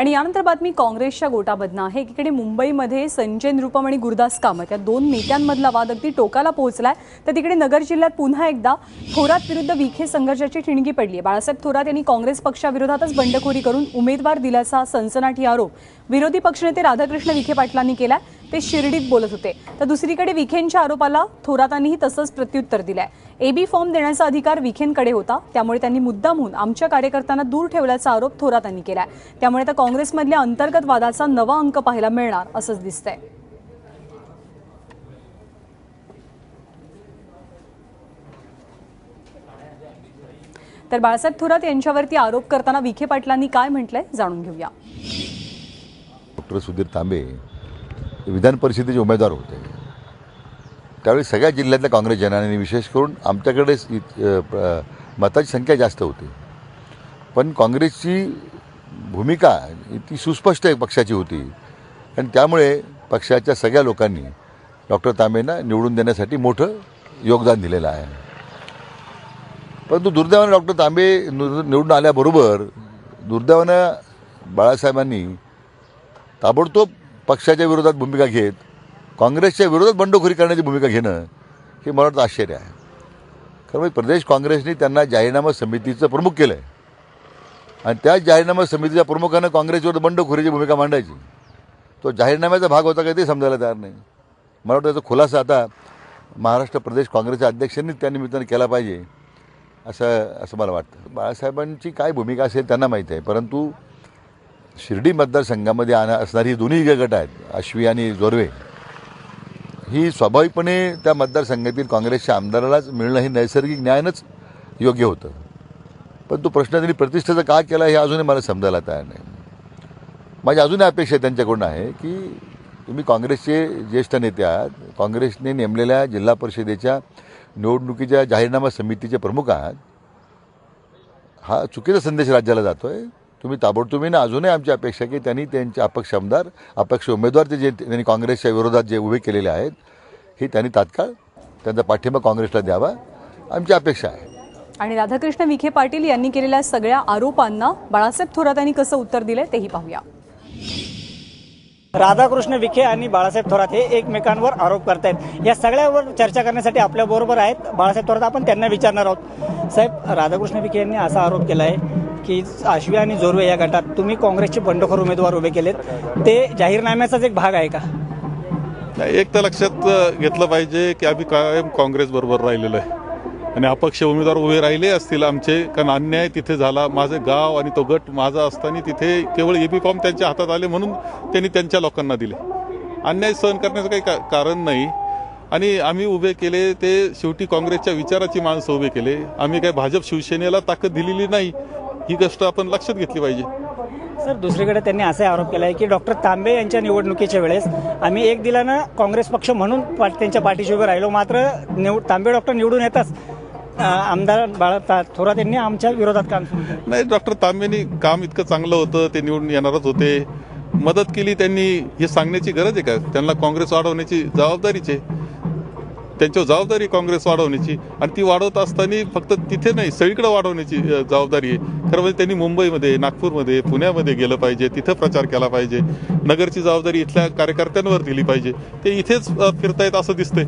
आणि यानंतर बातमी काँग्रेसच्या गोटामधनं आहे. एकीकडे मुंबईमध्ये संजय निरुपम आणि गुरुदास कामत या दोन नेत्यांमधला वाद अगदी टोकाला पोहोचलाय. तर तिकडे नगर जिल्ह्यात पुन्हा एकदा थोरात विरुद्ध विखे संघर्षाची ठिणगी पडली आहे. बाळासाहेब थोरात यांनी काँग्रेस पक्षाविरोधातच बंडखोरी करून उमेदवार दिल्याचा सनसनाटी आरोप विरोधी पक्षनेते राधाकृष्ण विखे पाटलांनी केलाय. ते शिर्डीत बोलत होते. तर दुसरीकडे विखेंच्या आरोपाला थोरातांनीही तसंच प्रत्युत्तर दिलंय. एबी फॉर्म देण्याचा अधिकार विखेंकडे होता. त्यामुळे त्यांनी मुद्दामहून आमच्या कार्यकर्त्यांना दूर ठेवल्याचा आरोप थोरातांनी केलाय. त्यामुळे आता काँग्रेसमधल्या अंतर्गत वादाचा नवा अंक पाहायला मिळणार असंच दिसतंय. तर बाळासाहेब थोरात यांच्यावरती आरोप करताना विखे पाटलांनी काय म्हटलंय जाणून घेऊया. डॉक्टर सुधीर तांबे विधान परिषदेचे उमेदवार होते. त्यावेळी सगळ्या जिल्ह्यातल्या काँग्रेसजनांनी विशेष करून आमच्याकडे मताची संख्या जास्त होती. पण काँग्रेसची भूमिका ती सुस्पष्ट एक पक्षाची होती. आणि त्यामुळे पक्षाच्या सगळ्या लोकांनी डॉक्टर तांबेंना निवडून देण्यासाठी मोठं योगदान दिलेलं आहे. परंतु दुर्दैवानं डॉक्टर तांबे निवडून आल्याबरोबर दुर्दैवानं बाळासाहेबांनी ताबडतोब पक्षाच्या विरोधात भूमिका घेत काँग्रेसच्या विरोधात बंडखोरी करण्याची भूमिका घेणं हे मला वाटतं आश्चर्य आहे. खरं म्हणजे प्रदेश काँग्रेसने त्यांना जाहीरनामा समितीचं प्रमुख केलं आहे आणि त्या जाहीरनामा समितीच्या प्रमुखानं काँग्रेसवर बंडखोरीची भूमिका मांडायची. तो जाहीरनाम्याचा भाग होता का ते समजायला तयार नाही. मला वाटतं त्याचा खुलासा आता महाराष्ट्र प्रदेश काँग्रेसच्या अध्यक्षांनी त्या निमित्तानं केला पाहिजे असं असं मला वाटतं. बाळासाहेबांची काय भूमिका असेल त्यांना माहीत आहे परंतु शिर्डी मतदारसंघामध्ये आणा असणारी दोन्ही जे गट आहेत अश्वी आणि जोरवे. ही स्वाभाविकपणे त्या मतदारसंघातील काँग्रेसच्या आमदारालाच मिळणं हे नैसर्गिक न्यायानंच योग्य होतं. पण तो प्रश्न त्यांनी प्रतिष्ठेचा का केला हे अजूनही मला समजायला तयार नाही. माझी अजूनही अपेक्षा त्यांच्याकडून आहे की तुम्ही काँग्रेसचे ज्येष्ठ नेते आहात काँग्रेसने नेमलेल्या जिल्हा परिषदेच्या निवडणुकीच्या जाहीरनामा समितीचे प्रमुख आहात. हा चुकीचा संदेश राज्याला जातो आहे तुम्ही ताबडतोबीने अजूनही आमची अपेक्षा की त्यांनी त्यांचे अपक्ष आमदार अपक्ष उमेदवार ते जे त्यांनी काँग्रेसच्या विरोधात जे उभे केलेले आहेत हे त्यांनी तात्काळ त्यांचा पाठिंबा काँग्रेसला द्यावा. आमची अपेक्षा आहे. आणि राधाकृष्ण विखे पाटील यांनी केलेल्या सगळ्या आरोपांना बाळासाहेब थोरात यांनी कसं उत्तर दिलं तेही पाहूया. राधाकृष्ण विखे आणि बाळासाहेब थोरात हे एकमेकांवर आरोप करतायत. या सगळ्यावर चर्चा करण्यासाठी आपल्या बरोबर आहेत बाळासाहेब थोरात. आपण त्यांना विचारणार आहोत. साहेब राधाकृष्ण विखे यांनी असा आरोप केला आहे की आश्वी आणि जोरवे या गटात तुम्ही काँग्रेसचे बंडखोर उमेदवार उभे केलेत. ते जाहीरनाम्याचाच एक भाग आहे का? एक तर लक्षात घेतलं पाहिजे की आम्ही कायम काँग्रेस बरोबर राहिलेलो आहे. आणि अपक्ष उमेदवार उभे राहिले असतील आमचे कारण अन्याय तिथे झाला. माझं गाव आणि तो गट माझा असताना तिथे केवळ एबी फॉर्म त्यांच्या हातात आले म्हणून त्यांनी त्यांच्या लोकांना दिले. अन्याय सहन करण्याचं काही का- कारण नाही. आणि आम्ही उभे केले ते शेवटी काँग्रेसच्या विचाराची माणसं उभे केले. आम्ही काय भाजप शिवसेनेला ताकद दिलेली नाही. ही गोष्ट आपण लक्षात घेतली पाहिजे. सर दुसरीकडे त्यांनी असा आरोप केला आहे की डॉक्टर तांबे यांच्या निवडणुकीच्या वेळेस आम्ही एक दिलानं काँग्रेस पक्ष म्हणून पा- त्यांच्या पाठीशी उभे राहिलो. मात्र निव तांबे डॉक्टर निवडून येताच आमदार बाळा थोरात यांनी आमच्या विरोधात काम नाही डॉक्टर तांबेनी काम इतकं चांगलं होतं ते निवडून येणारच होते. मदत केली त्यांनी हे सांगण्याची गरज आहे का? त्यांना काँग्रेस वाढवण्याची जबाबदारीच आहे. त्यांच्यावर जबाबदारी काँग्रेस वाढवण्याची. आणि ती वाढवत असताना फक्त तिथे नाही सगळीकडे वाढवण्याची जबाबदारी आहे. खरं म्हणजे त्यांनी मुंबईमध्ये नागपूरमध्ये पुण्यामध्ये गेलं पाहिजे तिथं प्रचार केला पाहिजे. नगरची जबाबदारी इथल्या कार्यकर्त्यांवर दिली पाहिजे. ते इथेच फिरतायत असं दिसतंय.